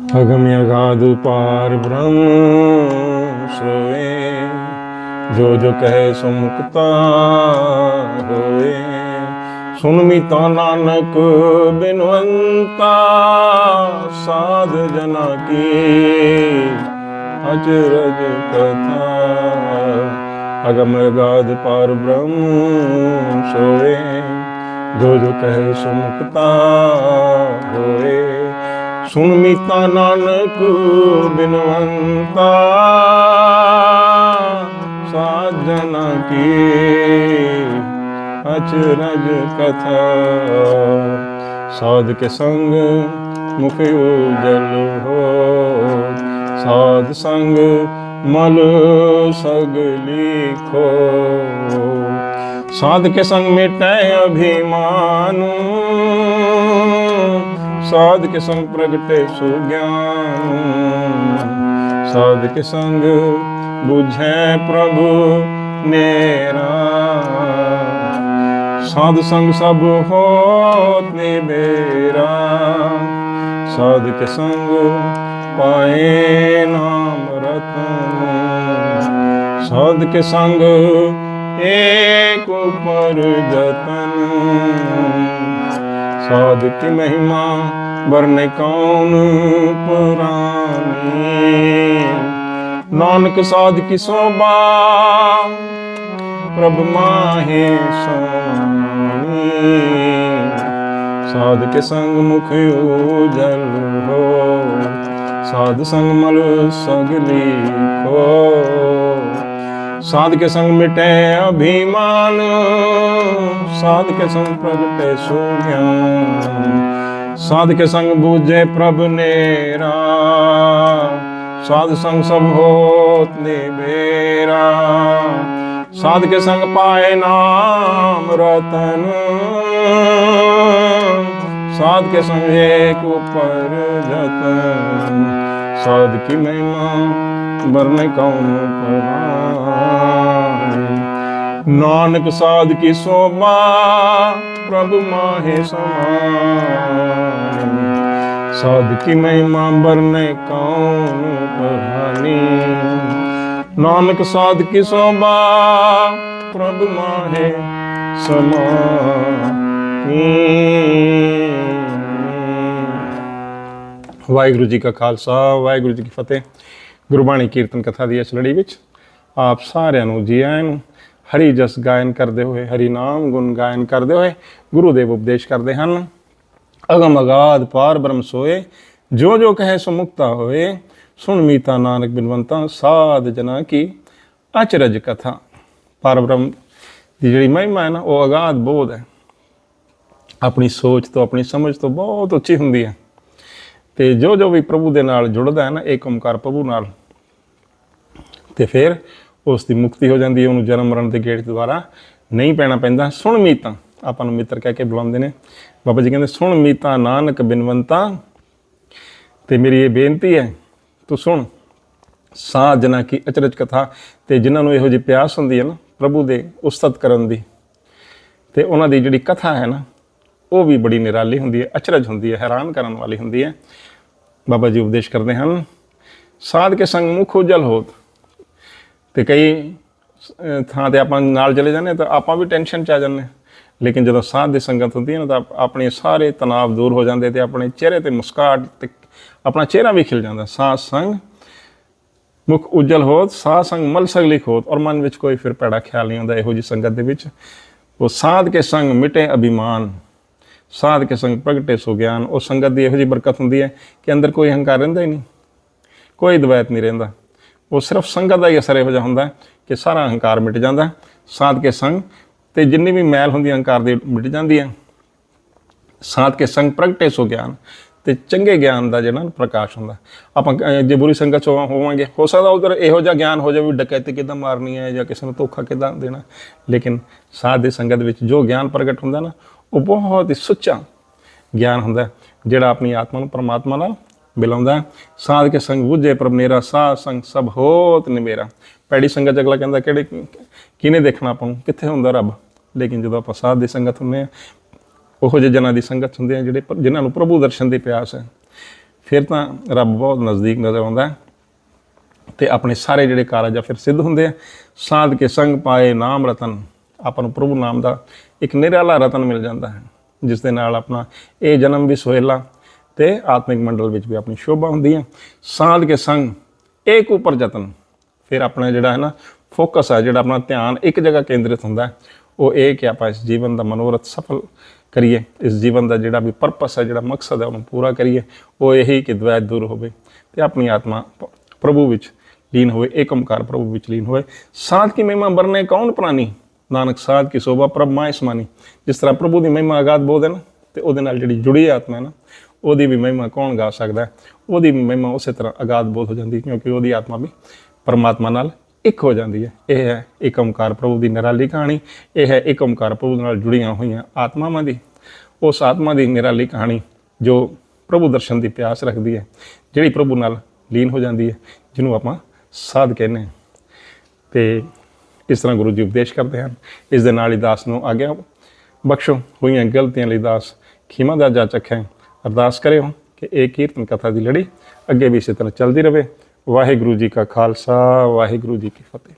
ਅਗਮ ਅਗਾਧ ਪਾਰ ਬ੍ਰਹਮ ਸੋਏ। ਜੋ ਜੋ ਕਹੇ ਸੋ ਮੁਕਤਾ ਹੋਏ। ਸੁਨ ਮੀਤਾ ਨਾਨਕ ਬਿਨਵੰਤਾ, ਸਾਧ ਜਨਾ ਕੀ। ਅਚਰਜ ਕਥਾ, ਅਗਮ ਅਗਾਧ ਪਾਰ ਬ੍ਰਹਮ ਸੋਏ। ਜੋ ਜੋ ਕਹੇ ਸੋ ਮੁਕਤਾ ਹੋਏ। ਸੁਨ ਮੀਤਾ ਨਾਨਕ ਬਿਨਵੰਤਾ, ਸਾਜਨ ਕੀ ਅਚਰਜ ਕਥਾ। ਸਾਧ ਕੇ ਸੰਗ ਮੁਖ ਉਜਲ ਹੋ, ਸਾਧ ਸੰਗ ਮਲ ਸਗਲੀ ਖੋ ਸਾਧ ਕੇ ਸੰਗ ਮਿਟੈ ਅਭਿਮਾਨ ਸਾਧ ਕੇ ਸੰਗ ਪ੍ਰਗਟੇ ਸੁਗਿਆਨ ਸਾਧ ਕੇ ਸੰਗ ਬੁਝੈ ਪ੍ਰਭੂ ਨੇਰਾ। ਸਾਧ ਸੰਗ ਸਭ ਹੋਤ ਨਿਬੇਰਾ ਸਾਧ ਕੇ ਸੰਗ ਪਾਏ ਨਾਮ ਰਤਨ। ਸਾਧ ਕੇ ਸੰਗ ਏਕ ਉਪਰ ਜਤਨ ਸਾਧ ਕੀ ਮਹਿਮਾ, ਵਰਨੇ ਕੌਣ ਪੁਰਾਣੀ? ਨਾਨਕ ਸਾਧ ਕੀ ਸੋਭਾ, ਪ੍ਰਭ ਮਾਹੇ ਸੋਣੀ ਸਾਧ ਕੇ ਸੰਗ ਮੁਖ ਉਜਲ ਹੋ, ਸਾਧ ਸੰਗ ਮਲ ਸਗਲੀ ਕੋ ਸਾਧ ਕੇ ਸੰਗ ਮਿਟੇ ਅਭਿਮਾਨ ਸਾਧ ਕੇ ਸੰਗ ਪ੍ਰਗਟੇ ਸੁਗਿਆਨ ਸਾਧ ਕੇ ਸੰਗ ਬੂਝੇ ਪ੍ਰਭ ਨੇਰਾ, ਸਾਧ ਸੰਗ ਸਭ ਹੋਤ ਨਿਬੇਰਾ ਸਾਧ ਕੇ ਸੰਗ ਪਾਏ ਨਾਮ ਰਤਨ ਸਾਧ ਕੇ ਸੰਗ ਏਕ ਉਪਰ ਜਤਨ। ਸਾਧ ਕੀ ਮਹਿਮਾ ਵਰਨੇ ਕੌਣ ਪਰਾਨ ਨਾਨਕ ਸਾਧ ਕੀ ਸੋਭਾ ਪ੍ਰਭ ਮਾਹੇ ਸਮਾਨ। ਸਾਧ ਕੀ ਮਹਿਮਾ ਵਰਨੇ ਕੌਣ ਪਰਾਨੀ ਨਾਨਕ ਸਾਧ ਕੀ ਸੋਭਾ ਪ੍ਰਭ ਮਾਹੇ ਸਮਾਨੀ। ਵਾਹਿਗੁਰੂ ਜੀ ਕਾ ਖਾਲਸਾ, ਵਾਹਿਗੁਰੂ ਜੀ ਕੀ ਫਤਿਹ। ਗੁਰਬਾਣੀ ਕੀਰਤਨ ਕਥਾ ਦੀ ਇਸ ਲੜੀ ਵਿੱਚ ਆਪ ਸਾਰਿਆਂ ਨੂੰ ਜੀ ਆਇਆਂ ਨੂੰ ਹਰੀ ਜਸ ਗਾਇਨ ਕਰਦੇ ਹੋਏ, ਹਰੀ ਨਾਮ ਗੁਣ ਗਾਇਨ ਕਰਦੇ ਹੋਏ ਗੁਰੂ ਦੇਵ ਉਪਦੇਸ਼ ਕਰਦੇ ਹਨ। ਅਗਮ ਅਗਾਧ ਪਾਰ ਬ੍ਰਹਮ ਸੋਏ, ਜੋ ਜੋ ਕਹੇ ਸੋ ਮੁਕਤਾ ਹੋਏ, ਸੁਣ ਮੀਤਾ ਨਾਨਕ ਬਿਨਵੰਤਾ, ਸਾਧ ਜਨਾ ਕੀ ਅਚਰਜ ਕਥਾ। ਪਾਰ ਦੀ ਜਿਹੜੀ ਮਹਿਮਾ ਹੈ ਨਾ, ਉਹ ਅਗਾਧ ਬੋਧ ਹੈ। ਆਪਣੀ ਸੋਚ ਤੋਂ, ਆਪਣੀ ਸਮਝ ਤੋਂ ਬਹੁਤ ਉੱਚੀ ਹੁੰਦੀ ਹੈ। ਤੇ ਜੋ ਜੋ ਵੀ ਪ੍ਰਭੂ ਦੇ ਨਾਲ ਜੁੜਦਾ ਹੈ ਨਾ ਇਹ ਓਮਕਾਰ ਪ੍ਰਭੂ ਨਾਲ, ਤੇ ਫਿਰ ਉਸ ਦੀ ਮੁਕਤੀ ਹੋ ਜਾਂਦੀ ਹੈ, ਉਹਨੂੰ ਜਨਮ ਮਰਨ ਦੇ ਗੇਟ ਦੁਆਰਾ ਨਹੀਂ ਪੈਣਾ ਪੈਂਦਾ। ਸੁਣ ਮੀਤਾਂ, ਆਪਾਂ ਨੂੰ ਮਿੱਤਰ ਕਹਿ ਕੇ ਬੁਲਾਉਂਦੇ ਨੇ। ਬਾਬਾ ਜੀ ਕਹਿੰਦੇ, ਸੁਣ ਮੀਤਾਂ, ਨਾਨਕ ਬਿਨਵੰਤਾ, ਤੇ ਮੇਰੀ ਇਹ ਬੇਨਤੀ ਹੈ, ਤੂੰ ਸੁਣ। ਸਾਧ ਸਾਜਨਾ ਕੀ ਅਚਰਜ ਕਥਾ, ਤੇ ਜਿਨ੍ਹਾਂ ਨੂੰ ਇਹੋ ਜਿਹੀ ਪਿਆਸ ਹੁੰਦੀ ਹੈ ਨਾ, ਪ੍ਰਭੂ ਦੇ ਉਸਤਤ ਕਰਨ ਦੀ, ਤੇ ਉਹਨਾਂ ਦੀ ਜਿਹੜੀ ਕਥਾ ਹੈ ਨਾ, ਉਹ ਵੀ ਬੜੀ ਨਿਰਾਲੀ ਹੁੰਦੀ ਹੈ, ਅਚਰਜ ਹੁੰਦੀ ਹੈ, ਹੈਰਾਨ ਕਰਨ ਵਾਲੀ ਹੁੰਦੀ ਹੈ। ਬਾਬਾ ਜੀ ਉਪਦੇਸ਼ ਕਰਦੇ ਹਨ, ਸਾਧ ਕੇ ਸੰਗ ਮੁਖ ਉਜਲ ਹੋਤ ਤੇ ਕਈ ਅਹ, ਥਾਂ ਤੇ ਆਪਾਂ ਨਾਲ ਚਲੇ ਜਾਂਦੇ ਹਾਂ ਤਾਂ ਆਪਾਂ ਵੀ ਟੈਨਸ਼ਨ ਚ ਆ ਜਾਂਦੇ ਹਾਂ। ਲੇਕਿਨ ਜਦੋਂ ਸਾਧ ਦੀ ਸੰਗਤ ਹੁੰਦੀ ਹੈ ਨਾ ਤਾਂ ਆਪਣੇ ਸਾਰੇ ਤਣਾਅ ਦੂਰ ਹੋ ਜਾਂਦੇ ਤੇ ਆਪਣੇ ਚਿਹਰੇ ਤੇ ਮੁਸਕਾਟ ਤੇ ਆਪਣਾ ਚਿਹਰਾ ਵੀ ਖਿਲ ਜਾਂਦਾ। ਸਾਧ ਸੰਗ ਮੁਖ ਉਜਲ ਹੋਤ ਸਾਧ ਸੰਗ ਮਲ ਸਗਲਿਕ ਹੋਤ ਔਰ ਮਨ ਵਿੱਚ ਕੋਈ ਫਿਰ ਪੈੜਾ ਖਿਆਲ ਨਹੀਂ ਹੁੰਦਾ ਇਹੋ ਜੀ ਸੰਗਤ ਦੇ ਵਿੱਚ। ਉਹ ਸਾਧ ਕੇ ਸੰਗ ਮਿਟੇ ਅਭਿਮਾਨ ਸਾਧ ਕੇ ਸੰਗ ਪ੍ਰਗਟੇ ਸੋ ਗਿਆਨ ਉਹ ਸੰਗਤ ਦੀ ਇਹੋ ਜੀ ਬਰਕਤ ਹੁੰਦੀ ਹੈ ਕਿ ਅੰਦਰ ਕੋਈ ਹੰਕਾਰ ਰਹਿੰਦਾ ਹੀ ਨਹੀਂ ਕੋਈ ਦਵੈਤ ਨਹੀਂ ਰਹਿੰਦਾ। ਉਹ ਸਿਰਫ ਸੰਗਤ ਦਾ ਹੀ ਅਸਰ ਇਹੋ ਜਿਹਾ ਹੁੰਦਾ ਕਿ ਸਾਰਾ ਹੰਕਾਰ ਮਿਟ ਜਾਂਦਾ ਸਾਧ ਕੇ ਸੰਗ, ਤੇ ਜਿੰਨੀ ਵੀ ਮੈਲ ਹੁੰਦੀ ਹੈ, ਹੰਕਾਰ ਦੀ ਮਿਟ ਜਾਂਦੀ ਹੈ। ਸਾਧ ਕੇ ਸੰਗ ਪ੍ਰਗਟੇ ਸੋ ਗਿਆਨ, ਤੇ ਚੰਗੇ ਗਿਆਨ ਦਾ ਜਿਹੜਾ ਪ੍ਰਕਾਸ਼ ਹੁੰਦਾ ਆਪਾਂ ਜੇ ਬੁਰੀ ਸੰਗਤ ਚ ਹੋਵਾਂਗੇ, ਹੋ ਸਕਦਾ ਉਧਰ ਇਹੋ ਜਿਹਾ ਗਿਆਨ ਹੋ ਜਾਵੇ ਵੀ ਡਕੈਤੀ ਕਿਦਾਂ ਮਾਰਨੀ ਹੈ ਜਾਂ ਕਿਸੇ ਨੂੰ ਧੋਖਾ ਕਿਦਾਂ ਦੇਣਾ ਲੇਕਿਨ ਸਾਧ ਦੀ ਸੰਗਤ ਵਿੱਚ ਜੋ ਗਿਆਨ ਪ੍ਰਗਟ ਹੁੰਦਾ ਨਾ, ਉਹ ਬਹੁਤ ਹੀ ਸੁੱਚਾ ਗਿਆਨ ਹੁੰਦਾ ਜਿਹੜਾ ਆਪਣੀ ਆਤਮਾ ਨੂੰ ਪਰਮਾਤਮਾ ਨਾਲ ਮਿਲਾਉਂਦਾ ਸਾਧ ਕੇ ਸੰਗ ਬੁੱਝੇ ਪ੍ਰਭ ਨੇਰਾ ਸਾਧ ਸੰਗ ਸਭ ਹੋਤ ਨਿਮੇਰਾ ਪੈੜੀ ਸੰਗਤ ਅਗਲਾ ਕਹਿੰਦਾ, ਕਿਹੜੇ ਕਿਹਨੇ ਦੇਖਣਾ ਆਪਾਂ ਨੂੰ? ਕਿੱਥੇ ਹੁੰਦਾ ਰੱਬ? ਲੇਕਿਨ ਜਦੋਂ ਆਪਾਂ ਸਾਧ ਦੀ ਸੰਗਤ ਹੁੰਦੇ ਆ, ਉਹੋ ਜਿਹੇ ਜਨਾਂ ਦੀ ਸੰਗਤ ਹੁੰਦੇ ਆ ਜਿਹੜੇ ਪਰ- ਜਿਨ੍ਹਾਂ ਨੂੰ ਪ੍ਰਭੂ ਦਰਸ਼ਨ ਦੀ ਪਿਆਸ ਹੈ। ਫਿਰ ਤਾਂ ਰੱਬ ਬਹੁਤ ਨਜ਼ਦੀਕ ਨਜ਼ਰ ਆਉਂਦਾ ਹੈ ਤੇ ਆਪਣੇ ਸਾਰੇ ਜਿਹੜੇ ਕਾਰਜ ਆ ਫਿਰ ਸਿੱਧ ਹੁੰਦੇ ਆ। ਸਾਧ ਕੇ ਸੰਗ ਪਾਏ ਨਾਮ ਰਤਨ। ਆਪਾਂ ਨੂੰ ਪ੍ਰਭੂ ਨਾਮ ਦਾ ਇੱਕ ਨਿਰਾਲਾ ਰਤਨ ਮਿਲ ਜਾਂਦਾ ਹੈ, ਜਿਸ ਦੇ ਨਾਲ ਆਪਣਾ ਇਹ ਜਨਮ ਵੀ ਸੁਹੇਲਾ ਤੇ ਆਤਮਿਕ ਮੰਡਲ ਵਿੱਚ ਵੀ ਆਪਣੀ ਸ਼ੋਭਾ ਹੁੰਦੀ ਹੈ। ਸਾਧ ਕੇ ਸੰਗ, ਏਕ ਉਪਰ ਯਤਨ। ਫਿਰ ਆਪਣਾ ਜਿਹੜਾ ਹੈ ਨਾ, ਫੋਕਸ ਹੈ, ਜਿਹੜਾ ਆਪਣਾ ਧਿਆਨ ਇੱਕ ਜਗ੍ਹਾ ਕੇਂਦਰਿਤ ਹੁੰਦਾ ਹੈ। ਉਹ ਇਹ ਕਿ ਆਪਾਂ ਇਸ ਜੀਵਨ ਦਾ ਮਨੋਰਥ ਸਫਲ ਕਰੀਏ। ਇਸ ਜੀਵਨ ਦਾ ਜਿਹੜਾ ਵੀ ਪਰਪਸ ਹੈ, ਜਿਹੜਾ ਮਕਸਦ ਹੈ, ਉਹਨੂੰ ਪੂਰਾ ਕਰੀਏ। ਉਹ ਇਹੀ ਕਿ ਦਵੈਤ ਦੂਰ ਹੋਵੇ ਤੇ ਆਪਣੀ ਆਤਮਾ ਪ੍ਰਭੂ ਵਿੱਚ ਲੀਨ ਹੋਵੇ, ਏਕ ਓਮਕਾਰ ਪ੍ਰਭੂ ਵਿੱਚ ਲੀਨ ਹੋਵੇ। ਸਾਧ ਕੀ ਮਹਿਮਾ ਬਰਨੇ ਕੌਣ ਪ੍ਰਾਨੀ? ਨਾਨਕ ਸਾਧ ਕੀ ਸੋਭਾ ਪ੍ਰਭ ਮਾਇ ਸਮਾਨੀ। ਜਿਸ ਤਰ੍ਹਾਂ ਪ੍ਰਭੂ ਦੀ ਮਹਿਮਾ ਅਗਾਧ ਬੋਲਦੇ ਹੈ ਨਾ, ਤੇ ਉਹਦੇ ਨਾਲ ਜਿਹੜੀ ਜੁੜੀ ਆਤਮਾ ਹੈ ਨਾ ਉਹਦੀ ਵੀ ਮਹਿਮਾ ਕੌਣ ਗਾ ਸਕਦਾ ਉਹਦੀ ਵੀ ਮਹਿਮਾ ਉਸੇ ਤਰ੍ਹਾਂ ਅਗਾਧ ਬੋਧ ਹੋ ਜਾਂਦੀ ਕਿਉਂਕਿ ਉਹਦੀ ਆਤਮਾ ਵੀ ਪਰਮਾਤਮਾ ਨਾਲ ਇੱਕ ਹੋ ਜਾਂਦੀ ਹੈ। ਇਹ ਹੈ ਇੱਕ ਓਮਕਾਰ ਪ੍ਰਭੂ ਦੀ ਨਿਰਾਲੀ ਕਹਾਣੀ, ਇਹ ਹੈ ਇੱਕ ਓਮਕਾਰ ਪ੍ਰਭੂ ਨਾਲ ਜੁੜੀਆਂ ਹੋਈਆਂ ਆਤਮਾਵਾਂ ਦੀ। ਉਸ ਆਤਮਾ ਦੀ ਨਿਰਾਲੀ ਕਹਾਣੀ ਜੋ ਪ੍ਰਭੂ ਦਰਸ਼ਨ ਦੀ ਪਿਆਸ ਰੱਖਦੀ ਹੈ, ਜਿਹੜੀ ਪ੍ਰਭੂ ਨਾਲ ਲੀਨ ਹੋ ਜਾਂਦੀ ਹੈ, ਜਿਹਨੂੰ ਆਪਾਂ ਸਾਧ ਕਹਿੰਦੇ ਹਾਂ। ਤੇ ਇਸ ਤਰ੍ਹਾਂ ਗੁਰੂ ਜੀ ਉਪਦੇਸ਼ ਕਰਦੇ ਹਨ, ਇਸ ਦੇ ਨਾਲ ਹੀ ਦਾਸ ਨੂੰ ਆਗਿਆ ਬਖਸ਼ੋ। ਹੋਈਆਂ ਗਲਤੀਆਂ ਲਈ ਦਾਸ ਖਿਮਾ ਦਾ ਜਾ ਚੱਖੇ ਅਰਦਾਸ ਕਰਿਓ ਕਿ ਇਹ ਕੀਰਤਨ ਕਥਾ ਦੀ ਲੜੀ ਅੱਗੇ ਵੀ ਇਸੇ ਤਰ੍ਹਾਂ ਚੱਲਦੀ ਰਹੇ ਵਾਹਿਗੁਰੂ ਜੀ ਕਾ ਖਾਲਸਾ, ਵਾਹਿਗੁਰੂ ਜੀ ਕੀ ਫਤਿਹ।